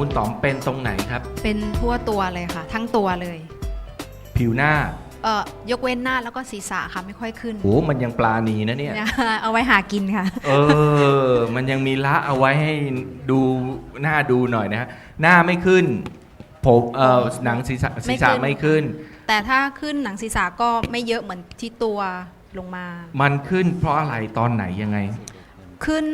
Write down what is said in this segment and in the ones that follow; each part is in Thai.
คุณต๋อมเป็นตรงไหนครับ เป็นทั่วตัวเลยค่ะ ทั้งตัวเลยผิวหน้าเอ่อยกเว้นหน้าแล้วก็ศีรษะค่ะไม่ค่อยขึ้นโหมันยังปลาณีนะเนี่ย เนี่ยเอาไว้หากินค่ะ เออ มันยังมีละเอาไว้ให้ดูหน้าดูหน่อยนะฮะหน้าไม่ขึ้น ผมเอ่อหนังศีรษะศีรษะไม่ไม่ขึ้ขึ้นนแต่ถ้าขึ้นหนังศีรษะก็ไม่เยอะเหมือนที่ตัวลงมา มันขึ้นเพราะอะไรตอนไหนยังไง ขึ้น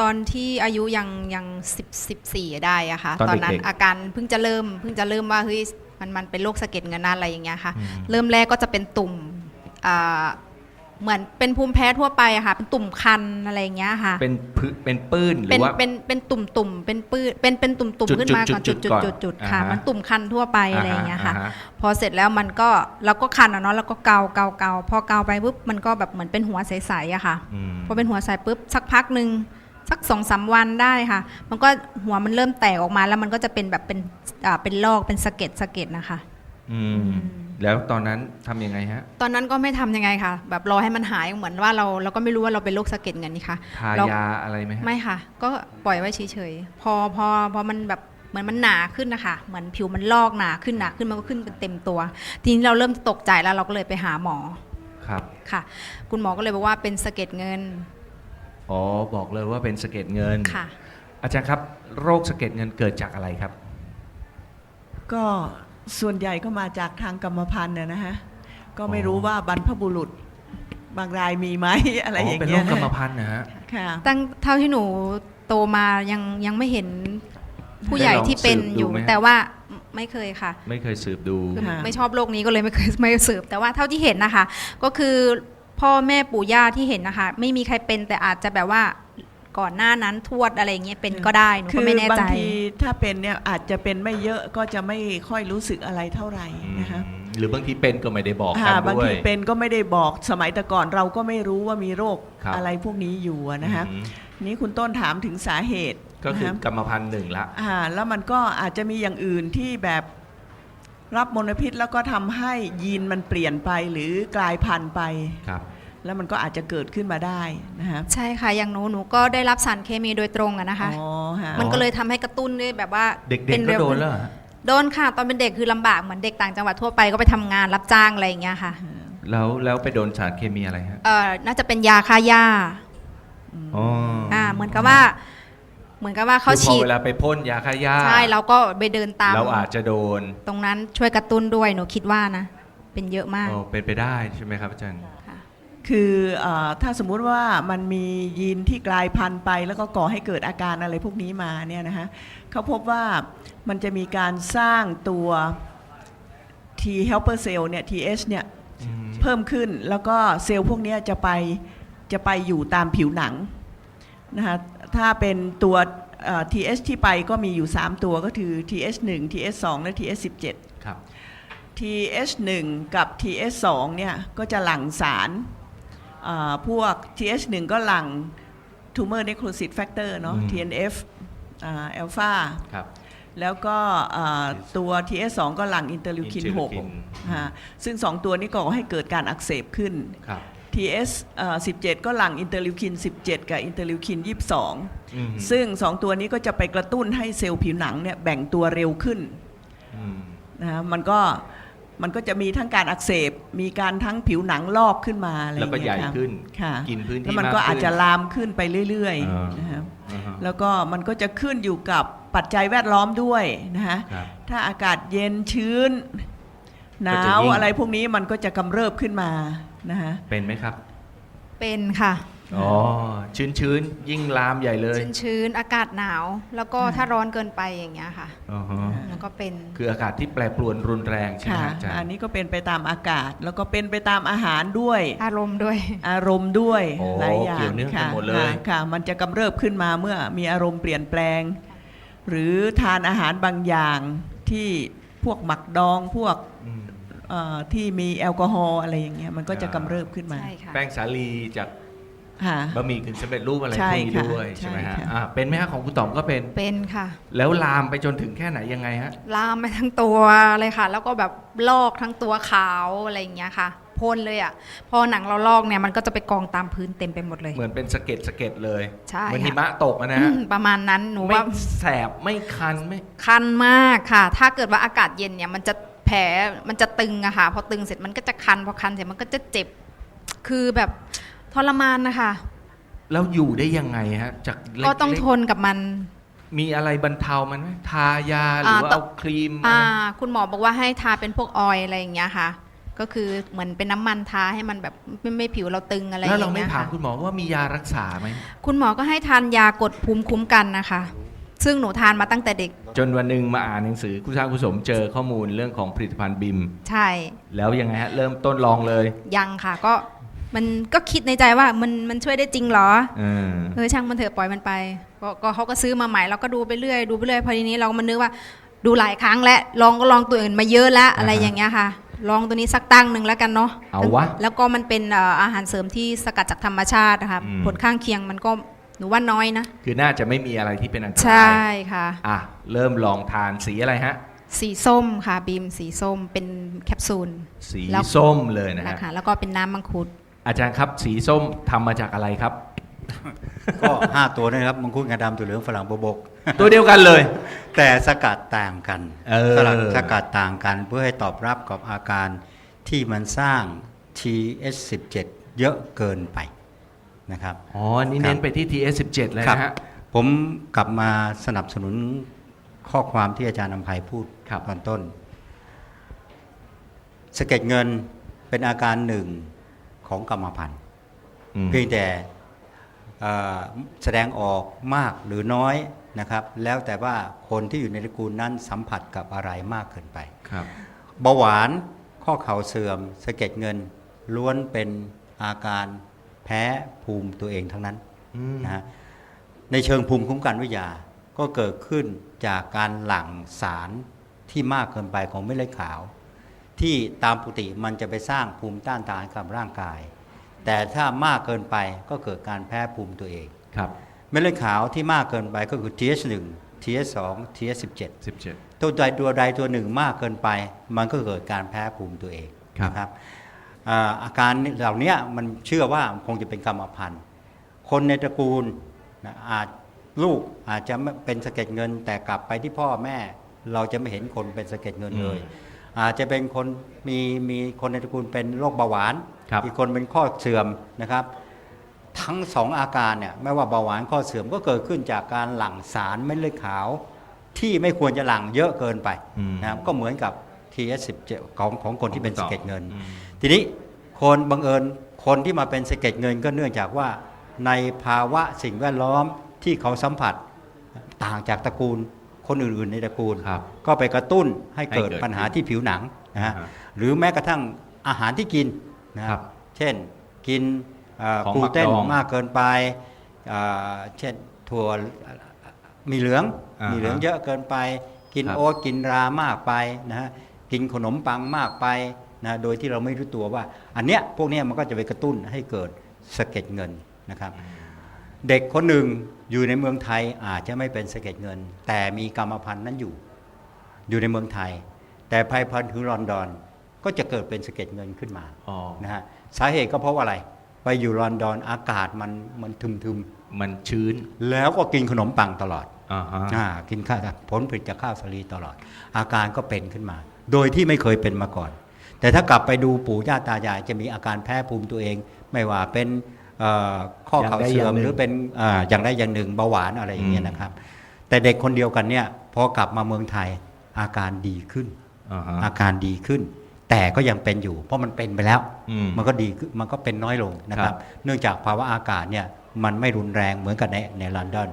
ตอนที่อายุยังยังสิบสิบสี่ได้อะค่ะตอนนั้นเด็กๆอาการเพิ่งจะเริ่มเพิ่งจะเริ่มว่าเฮ้ยมันมันเป็นโรคสะเก็ดเงินอะไรอย่างเงี้ยค่ะ อืม เริ่มแรกก็จะเป็นตุ่มอ่าเหมือนเป็นภูมิแพ้ทั่วไปอะค่ะ เป็นตุ่มคันอะไรอย่างเงี้ยค่ะ เป็นพืเป็นปื้นหรืเป็นอว่า เป็นเป็นตุ่มตุ่มเป็นปื้นเป็นเป็นตุ่มตุ่มจุดขึ้นมาก่อนจุจุดดจุจุดดก่อนจุดจุดอ่าค่ะฮะ มันตุ่มคันทั่วไปอะไรอย่างเงี้ยค่ะ ฮพอเสร็จแล้วมันก็เราก็คันอะเนาะแล้วก็เกาเกาเกาพอเกาไปปุ๊บมันก็แบบเหมือนเป็นหัวใสๆอะค่ะ อืมพอเป็นหัวใสปุ๊บสักพักหนึ่ง สักสองสามวันได้ค่ะ มันก็หัวมันเริ่มแตกออกมาแล้วมันก็จะเป็นแบบเป็นอ่าเป็นลอกเป็นสะเก็ดสะเก็ดนะคะอืมแล้วตอนนั้นทำยังไงฮะ ตอนนั้นก็ไม่ทำยังไงค่ะ แบบรอให้มันหายเหมือนว่าเราเราก็ไม่รู้ว่าเราเป็นโรคสะเก็ดเงินนี่ค่ะทาเรายาอะไรไหมฮะไม่ค่ะ ก็ปล่อยไว้เฉยๆพอพอพอมันแบบเหมือนมันหนาขึ้นนะคะเหมือนผิวมันลอกหนาขึ้นหนาขึ้นมันก็ขึ้นเป็นเต็มตัว ทีนี้เราเริ่มตกใจแล้วเราก็เลยไปหาหมอครับค่ะ คุณหมอก็เลยบอกว่าเป็นสะเก็ดเงิน อ๋อ บอกเลยว่าเป็นสะเก็ดเงิน ค่ะ อาจารย์ครับ โรคสะเก็ดเงินเกิดจากอะไรครับ ก็ส่วนใหญ่ก็มาจากทางกรรมพันธุ์นะนะฮะ ก็ไม่อ๋อรู้ว่าบรรพบุรุษ บางรายมีไหมอะไรอย่างเป็นโรเงี้คยกรรมพันธุ์นะฮะ ค่ะตั้งเท่าที่หนูโตมายังยังไม่เห็นผู้ใหญ่ที่เป็นอยู่ ได้ลองสืบดูไหมฮะ แต่ว่าไม่เคยค่ะ ไม่เคยสืบดู คือค่ะไม่ชอบโลกนี้ก็เลยไม่เคยไม่สืบแต่ว่าเท่าที่เห็นนะคะ ก็คือ พ่อแม่ปู่ย่าที่เห็นนะคะ ไม่มีใครเป็นแต่อาจจะแบบว่าก่อนหน้านั้นทวดอะไรอย่างเงี้ยเป็นก็ได้หนูคืก็ไม่แน่บางใจทีถ้าเป็นเนี่ยอาจจะเป็นไม่เยอะก็จะไม่ค่อยรู้สึกอะไรเท่าไหร่นะคะหรือบางทีเป็นก็ไม่ได้บอกกัอ่านบางด้วทียเป็นก็ไม่ได้บอกสมัยแต่ก่อนเราก็ไม่รู้ว่ามีโรคครับอะไรพวกนี้อยู่อะนะคะอืมนี่คุณต้นถามถึงสาเหตุก็คือนะะกรรมพันธุ์หนึ่งละอ่าแล้วมันก็อาจจะมีอย่างอื่นที่แบบ รับมลพิษแล้วก็ทำให้ยีนมันเปลี่ยนไปหรือกลายพันธุ์ไป ครับ แล้วมันก็อาจจะเกิดขึ้นมาได้นะฮะใช่ค่ะ อย่างหนูหนูก็ได้รับสารเคมีโดยตรงอะนะคะ อ๋อฮะ มันก็เลยทำให้กระตุ้นด้วยแบบว่าเด็กป็ๆก็ร็วโดนแล้วเหรอฮะโดนค่ะ ตอนเป็นเด็กคือลำบากเหมือนเด็กต่างจังหวัดทั่วไปก็ไปทำงานรับจ้างอะไรอย่างเงี้ยค่ะแล้วแล้วไปโดนสารเคมีอะไรฮะเอ่อน่าจะเป็นยาฆ่าหญ้าอ๋อออ่าเหมือนกับว่า เหมือนกับว่าเขาคือพอฉีดเวลาไปพ่นยาฆ่าหญ้าใช่เราก็ไปเดินตาม เราอาจจะโดนตรงนั้นช่วยกระตุ้นด้วยหนูคิดว่านะ เป็นเยอะมากอ๋อเป็นไปได้ใช่ไหมครับอาจารย์ ค่ะคือเออถ้าสมมุติว่ามันมียีนที่กลายพันธุ์ไป แล้วก็ก่อให้เกิดอาการอะไรพวกนี้มาเนี่ยนะฮะเขาพบว่ามันจะมีการสร้างตัว T helper cell เนี่ย TH เนี่ยเพิ่มขึ้นแล้วก็เซลล์พวกเนี้ยจะไปจะไปอยู่ตามผิวหนังนะฮะ ถ้าเป็นตัวเอ่อ TH ที่ไปก็มีอยู่ 3 ตัวก็คือ TH1 TH2 และ TH17 ครับ TH1 กับ TH2 เนี่ยก็จะหลั่งสารอ่าพวก TH1 ก็หลั่ง Tumor Necrosis Factor เนาะอืม TNF อัลฟาครับแล้วก็อ่าตัว TH2 ก็หลั่งอินเตอร์ลิวคิน interleukin 6ฮะซึ่ง 2 ตัวนี้ก่อให้เกิดการอักเสบขึ้น ครับ TS อ่า17 ก็หลั่งอินเตอร์ลิวคิน 17 กับอินเตอร์ลิวคิน22อืมซึ่ง 2 ตัวนี้ก็จะไปกระตุ้นให้เซลล์ผิวหนังเนี่ยแบ่งตัวเร็วขึ้นอืมนะฮะมันก็มันก็จะมีทั้งการอักเสบ มีการทั้งผิวหนังลอกขึ้นมาอะไรอแล้วย่างก็เงี้ยใหญ่ครับขึ้น ค่ะกินพื้นที่แล้วมันมากก็ขึ้นอาจจะลามขึ้นไปเรื่อยอ่า ๆนะครับ อ่าฮะแล้วก็มันก็จะขึ้นอยู่กับปัจจัยแวดล้อมด้วยนะฮะ ครับ ถ้าอากาศเย็นชื้นหนาก็จะวยิ่ง อะไรพวกนี้มันก็จะกำเริบขึ้นมา นะฮะเป็นไหมครับ เป็นค่ะ อ๋อชื้นๆยิ่งลามใหญ่เลยชื้นๆ อากาศหนาว แล้วก็ค่ะถ้าร้อนเกินไปอย่างเงี้ยค่ะ อ๋อฮะมันก็เป็น คืออากาศที่แปรปรวนรุนแรงใช่ไหมค่ะ ฮะอาจารอันย์นี้ก็เป็นไปตามอากาศ แล้วก็เป็นไปตามอาหารด้วย อารมณ์ด้วย อารมณ์ด้วยโอ้หลายอย่างเกี่ยวเนื่องกันค่ะหมดเลย ค่ะค่ะ มันจะกำเริบขึ้นมาเมื่อมีอารมณ์เปลี่ยนแปลง หรือทานอาหารบางอย่างที่พวกหมักดองพวกอืม เอ่อที่มีแอลกอฮอล์อะไรอย่างเงี้ยมันก็จะอ่ากำเริบขึ้นมา ใช่ค่ะ แป้งสาลีจากค่ะ บะหมี่กึ่งสำเร็จรูปอะไรใช่พวกนี้ค่ะด้วยใช่ไหมฮะใช่ค่ะ อ่าเป็นไหมฮะของคุณต๋อมก็เป็น เป็นค่ะ แล้วลามไปจนถึงแค่ไหนยังไงฮะ ลามไปทั้งตัวเลยค่ะ แล้วก็แบบลอกทั้งตัวขาวอะไรอย่างเงี้ยค่ะพ่นเลยอะ พอหนังเราลอกเนี่ยมันก็จะไปกองตามพื้นเต็มไปหมดเลย เหมือนเป็นสะเก็ดสะเก็ดเลยใช่เหมือนค่ะ หิมะตกอะนะอืฮะมประมาณนั้นหนูไม่ว่าแสบไม่คันไม่ คันมากค่ะ ถ้าเกิดว่าอากาศเย็นเนี่ยมันจะ แผลมันจะตึงอะค่ะพอตึงเสร็จมันก็จะคันพอคันเสร็จมันก็จะเจ็บ คือแบบทรมานนะคะ แล้วอยู่ได้ยังไงฮะ จากเล็ก็ต้องๆทนกับมัน มีอะไรบรรเทามันไหมทายาหรืออ่าว่าต่อเอาครีมอ่าอะไรคุณหมอบอกว่าให้ทาเป็นพวกออยล์อะไรอย่างเงี้ยค่ะ ก็คือเหมือนเป็นน้ำมันทาให้มันแบบไม่ไม่ผิวเราตึงอะไรอแล้วย่างเราไม่เงี้ยถามค่ะคุณหมอว่ามียารักษาไหมคุณหมอก็ให้ทานยากดภูมิคุ้มกันนะคะ ซึ่งหนูทานมาตั้งแต่เด็ก จนวันหนึ่งมาอ่านหนังสือคุณสร้างคุณสมเจอข้อมูลเรื่องของผลิตภัณฑ์บิม ใช่ แล้วยังไงฮะ เริ่มต้นลองเลย ยังค่ะก็มันก็คิดในใจว่ามันมันช่วยได้จริงเหรอเออเออช่างมันเถอะปล่อยมันไปก็ก็เขาก็ซื้อมาใหม่เราก็ดูไปเรื่อยดูไปเรื่อยพอทีนี้เราก็มานึกว่าดูหลายครั้งแล้วลองก็ลองตัวอื่นมาเยอะแล้วอะไรอย่างเงี้ยค่ะ ลองตัวนี้สักตั้งหนึ่งแล้วกันเนาะเอาวะแล้วก็มันเป็นเอ่ออาหารเสริมที่สกัดจากธรรมชาตินะคะอืมผลข้างเคียงมันก็ หนูว่าน้อยนะ คือน่าจะไม่มีอะไรที่เป็นอันตใช่รายค่ะ อะเริ่มลองทานสีอะไรฮะ สีส้มค่ะบีมสีส้มเป็นแคปซูลสีแล้วส้มเลยนะนะฮะคะแล้วก็เป็นน้ำมังคุดอาจารย์ครับสีส้มทำมาจากอะไรครับ ก็ห้าตัวนะครับมังคุดงาดำตัวเหลืองฝรั่งบวบก ตัวเดียวกันเลย แต่สกัดต่างกันเออ สลัดสกัดต่างกันเพื่อให้ตอบรับกับอาการที่มันสร้าง TH17 เยอะเกินไป นะครับ อ๋อ นี่ครับเน้นไปที่ TS17 เลยครับนะฮะ ผมกลับมาสนับสนุนข้อความที่อาจารย์นำภัยพูดครับตอนต้น สะเก็ดเงินเป็นอาการหนึ่งของกรรมพันธุ์อืมเพียงแต่เอ่อแสดงออกมากหรือน้อยนะครับ แล้วแต่ว่าคนที่อยู่ในตระกูลนั้นสัมผัสกับอะไรมากเกินไปครับเบาหวานข้อเข่าเสื่อมสะเก็ดเงินล้วนเป็นอาการ แพ้ภูมิตัวเองทั้งนั้นอืมนะฮะในเชิงภูมิคุ้มกันวิทยา ก็เกิดขึ้นจากการหลั่งสารที่มากเกินไปของเม็ดเลือดขาว ที่ตามปกติมันจะไปสร้างภูมิต้านทานกับร่างกาย แต่ถ้ามากเกินไปก็เกิดการแพ้ภูมิตัวเองครับเม็ดเลือดขาวที่มากเกินไปก็คือ TH1 TH2 TH17 17ตัวใดตัวใดตัวหนึ่งมากเกินไป มันก็เกิดการแพ้ภูมิตัวเองครับนะครับ อ่าอาการเหล่านี้มันเชื่อว่าคงจะเป็นกรรมพันธุ์คนในตระกูลนะอาจลูกอาจจะไม่เป็นสะเก็ดเงิน แต่กลับไปที่พ่อแม่ เราจะไม่เห็นคนเป็นสะเก็ดเงินเลย อาจจะเป็นคนมีมีคนในตระกูลเป็นโรคเบาหวานครับอีกคนเป็นข้อเสื่อมนะครับ ทั้งสองอาการเนี่ยไม่ว่าเบาหวานข้อเสื่อมก็เกิดขึ้นจากการหลั่งสารเม็ดเลือดขาว ที่ไม่ควรจะหลั่งเยอะเกินไปอืมนะครับก็เหมือนกับ TS17 ของของคนที่เป็นสะเก็ดเงินอืมทีนี้คนบังเอิญคนที่มาเป็นสะเก็ดเงินก็เนื่องจากว่าในภาวะสิ่งแวดล้อมที่เขาสัมผัสต่างจากตระกูลคนอื่นๆในตระกูลครับก็ไปกระตุ้นให้เกิดให้เกิดปัญหาที่ผิวหนังนะฮะอ่าฮะหรือแม้กระทั่งอาหารที่กินนะคครัรับบเช่นกินเอ่อของกลูเตนหมักดองมากเกินไปเอ่อเช่นถั่วมีเหลืองอ่าฮะมีเหลืองเยอะเกินไป กินครับโอ๊ตกินรามากไปนะฮะ กินขนมปังมากไปนะโดยที่เราไม่รู้ตัวว่า อันเนี้ยพวกเนี้ยมันก็จะไปกระตุ้นให้เกิดสะเก็ดเงินนะครับ เด็กคนหนึ่งอยู่ในเมืองไทยอาจจะไม่เป็นสะเก็ดเงิน แต่มีกรรมพันธุ์นั้นอยู่ อยู่ในเมืองไทย แต่ภายพันธุ์ถึงลอนดอน ก็จะเกิดเป็นสะเก็ดเงินขึ้นมาอ๋อนะฮะสาเหตุก็เพราะว่าอะไร ไปอยู่ลอนดอนอากาศมันมันทึมมันชื้นๆแล้วก็กินขนมปังตลอดอ่าฮะอ่ากินข้าวผลผลิตจากข้าวสาลีตลอด อาการก็เป็นขึ้นมา โดยที่ไม่เคยเป็นมาก่อน แต่ถ้ากลับไปดูปู่ย่าตายายจะมีอาการแพ้ภูมิตัวเอง ไม่ว่าเป็นเอ่อข้อเข่าเสื่อมหรือเป็นอ่าอย่างใดอย่างหนึ่งเบาหวานอะไรอย่างเงี้ยนะครับ แต่เด็กคนเดียวกันเนี่ยพอกลับมาเมืองไทยอาการดีขึ้นอ่าฮะอาการดีขึ้น แต่ก็ยังเป็นอยู่ เพราะมันเป็นไปแล้วอืมมันก็ดีขึ้นมันก็เป็นน้อยลงนะคครัรับบเนื่องจากภาวะอากาศเนี่ยมันไม่รุนแรงเหมือนกับในในลอนดอน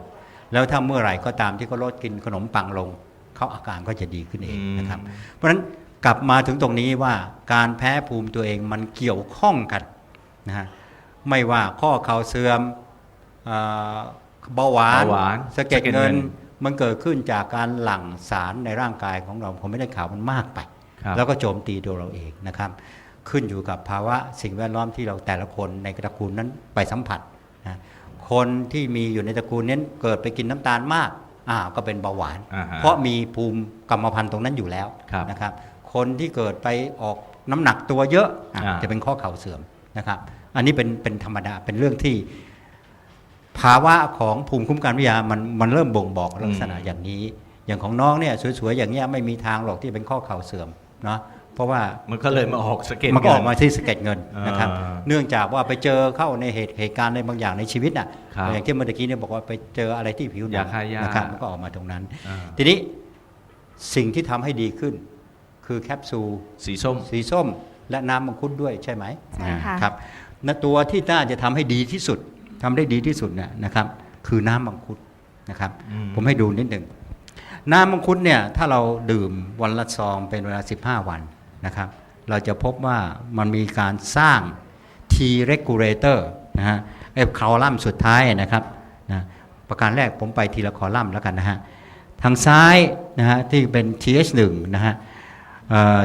แล้วถ้าเมื่อไหร่ก็ตามที่เขาลดกินขนมปังลง เขาอาการก็จะดีขึ้นเองนะครับ เพราะฉะนั้นกลับมาถึงตรงนี้ว่าการแพ้ภูมิตัวเองมันเกี่ยวข้องกันนะฮะไม่ว่าข้อเข่าเสื่อมเอ่อเบาหวานเบาหวานสะเก็ดสะเก็ดเงิเงินนมันเกิดขึ้นจากการหลั่งสารในร่างกายของเราผมไม่ได้ข่าวมันมากไปครับแล้วก็โจมตีตัวเราเองนะครับ ขึ้นอยู่กับภาวะสิ่งแวดล้อมที่เราแต่ละคนในตระกูลนั้นไปสัมผัสนะคนที่มีอยู่ในตระกูลนั้นเกิดไปกินน้ำตาลมาก อ่าก็เป็นเบาหวาน อ่าฮะเพราะมีภูมิกรรมพันธุ์ตรงนั้นอยู่แล้วครับนะครับ คนที่เกิดไปออกน้ำหนักตัวเยอะอะอ่า จะเป็นข้อเข่าเสื่อมนะครับ อันนี้เป็นเป็นธรรมดาเป็นเรื่องที่ ภาวะของภูมิคุ้มกันวิทยามันมันเริ่มบ่งบอกลักษณะอย่างนี้ อย่างของน้องเนี่ยสวยๆอย่างเงี้ยไม่มีทางหรอกที่เป็นข้อเข่าเสื่อมเนาะ เพราะว่ามันก็เลยมาออกสะเก็ดมันก็ออกเงิมาที่สะเก็ดเงินนะครับอ่าเนื่องจากว่าไปเจอเข้าในเหตุเหตุการณ์ในบางอย่างในชีวิตน่ะครับอย่างที่เมื่อกี้เนี่ยบอกว่าไปเจออะไรที่ผิวหนัยาฆ่าหญ้านนะครับมันก็ออกมาตรงนั้นอ่าทีนี้สิ่งที่ทำให้ดีขึ้น คือแคปซูลสีส้ม สีส้ม และน้ำมังคุดด้วยใช่ไหมใช่ค่ะอ่าครับนตัวที่น่าจะทำให้ดีที่สุดทำได้ดีที่สุดเนี่ยนะครับ คือน้ำมังคุดนะครับอืมผมให้ดูนิดหนึ่งน้ำมังคุดเนี่ยถ้าเราดื่มวันละซองเป็นเวลา 15 วัน นะครับ เราจะพบว่ามันมีการสร้าง T regulator นะฮะไอ้คอลัมน์สุดท้ายนะครับนะประการแรกผมไปทีละคอลัมน์แล้วกันนะฮะทางซ้ายนะฮะที่เป็น TH1 นะฮะ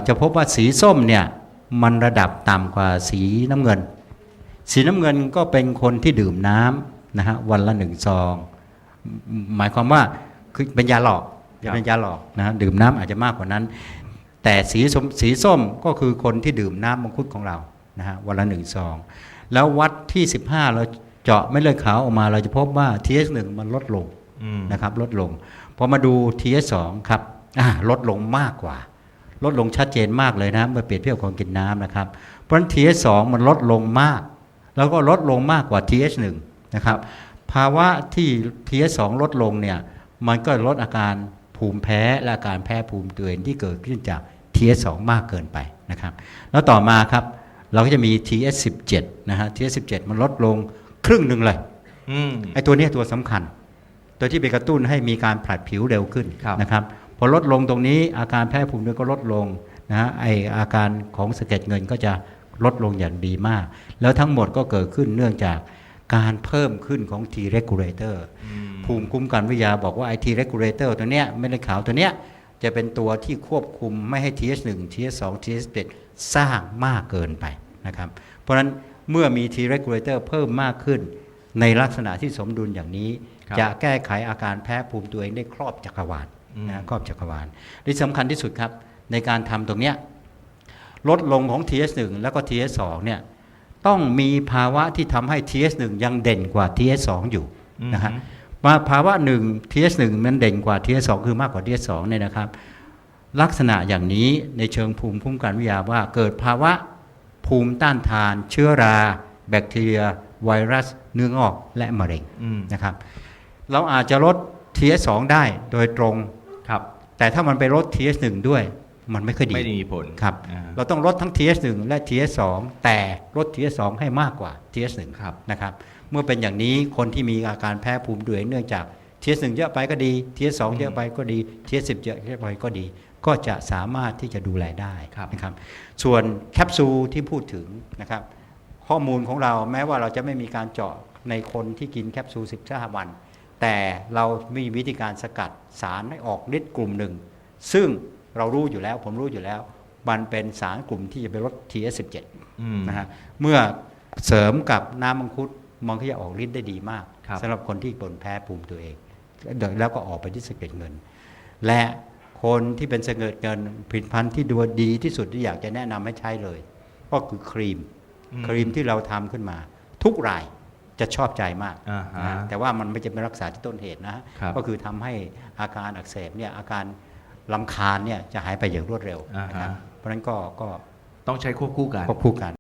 จะพบว่าสีส้มเนี่ยมันระดับต่ำกว่าสีน้ำเงิน สีน้ำเงินก็เป็นคนที่ดื่มน้ำนะฮะวันละหนึ่งซอง หมายความว่าคือเป็นยาหลอกเป็นยาหลอกนะฮะดื่มน้ำอาจจะมากกว่านั้น แต่สีส้มสีส้มก็คือคนที่ดื่มน้ำมังคุดของเรานะฮะวันละหนึ่งซอง แล้ววัดที่ 15 เราเจาะเม็ดเลือดขาวออกมา เราจะพบว่า TH1 มันลดลงนะครับลดลงพอมาดู TS2 ครับลดลงมากกว่า ลดลงชัดเจนมากเลยนะเมื่อเปรียบเทียบกับคนกินน้ำนะครับ เพราะฉะนั้น TS2 มันลดลงมาก แล้วก็ลดลงมากกว่า TH1 นะครับภาวะที่ TS2 ลดลงเนี่ยมันก็ลดอาการ ภูมิแพ้และอาการแพ้ภูมิตัวเองที่เกิดขึ้นจาก TS2 มากเกินไปนะครับ แล้วต่อมาครับ เราก็จะมี TS17 นะฮะ TS17 มันลดลงครึ่งหนึ่งเลยอืมไอ้ตัวเนี้ยตัวสำคัญ ตัวที่ไปกระตุ้นให้มีการผลัดผิวเร็วขึ้นครับนะครับพอลดลงตรงนี้อาการแพ้ภูมิด้วยก็ลดลงนะฮะไออาการของสะเก็ดเงินก็จะลดลงอย่างดีมาก แล้วทั้งหมดก็เกิดขึ้นเนื่องจาก การเพิ่มขึ้นของ T regulator ภูมิคุ้มกันวิทยาบอกว่าไอ T regulator ตัวเนี้ยไม่ได้ขาวตัวเนี้ยจะเป็นตัวที่ควบคุมไม่ให้ TH1 TH2 TH7 สร้างมากเกินไปนะครับ เพราะฉะนั้นเมื่อมี T regulator เพิ่มมากขึ้น ในลักษณะที่สมดุลอย่างนี้ครับจะแก้ไขอาการแพ้ภูมิตัวเองได้ครอบจักรวาลอืมนะครอบจักรวาลที่สำคัญที่สุดครับ ในการทำตรงเนี้ยลดลงของ TS1 แล้วก็ TS2 เนี่ย ต้องมีภาวะที่ทำให้ TS1 ยังเด่นกว่า TS2 อยู่นะฮะมาภาวะหนึ่ง TS1 มันเด่นกว่า TS2 คือมากกว่า TS2 เนี่ยนะครับ ลักษณะอย่างนี้ในเชิงภูมิคุ้มกันวิทยาว่าเกิดภาวะภูมิต้านทาน เชื้อรา แบคทีเรีย ไวรัส เนื้องอกและมะเร็งอืมนะครับ เราอาจจะลด TS2 ได้โดยตรงครับ แต่ถ้ามันไปลด TS1 ด้วย มันไม่ค่อยดีไม่ได้มีผลครับอ่าเราต้องลดทั้ง TS1 และ TS2 แต่ลด TS2 ให้มากกว่า TS1 ครับนะครับ เมื่อเป็นอย่างนี้คนที่มีอาการแพ้ภูมิตัวเองเนื่องจาก TS1 เยอะไปก็ดี TS2 เยอะไปก็ดี TS10 เยอะไปก็ดี ก็จะสามารถที่จะดูแลได้ครับนะครับ ส่วนแคปซูลที่พูดถึงนะครับ ข้อมูลของเราแม้ว่าเราจะไม่มีการเจาะในคนที่กินแคปซูล15วัน แต่เรามีวิธีการสกัดสารให้ออกฤทธิ์กลุ่มหนึ่ง ซึ่ง เรารู้อยู่แล้ว ผมรู้อยู่แล้ว มันเป็นสารกลุ่มที่จะไปลด TS17 อืมนะฮะเมื่อเสริมกับน้ำมังคุดมันก็จะออกฤทธิ์ได้ดีมากครับสำหรับคนที่ปนแพ้ภูมิตัวเองแล้วก็ออกไปที่สะเก็ดเงิน และคนที่เป็นสะเก็ดเงินผลิตภัณฑ์ที่ดูดีที่สุดที่อยากจะแนะนำให้ใช้เลย ก็คือครีมอืมครีมที่เราทำขึ้นมา ทุกรายจะชอบใจมากอ่าฮะนะแต่ว่ามันไม่จะเป็นรักษาที่ต้นเหตุนะฮะครับก็คือทำให้อาการอักเสบเนี่ยอาการ ลำคาญเนี่ยจะหายไปอย่างรวดเร็วอ่าฮะนะครับเพราะฉะนั้นก็ก็ต้องใช้ควบคู่กันควบคู่กัน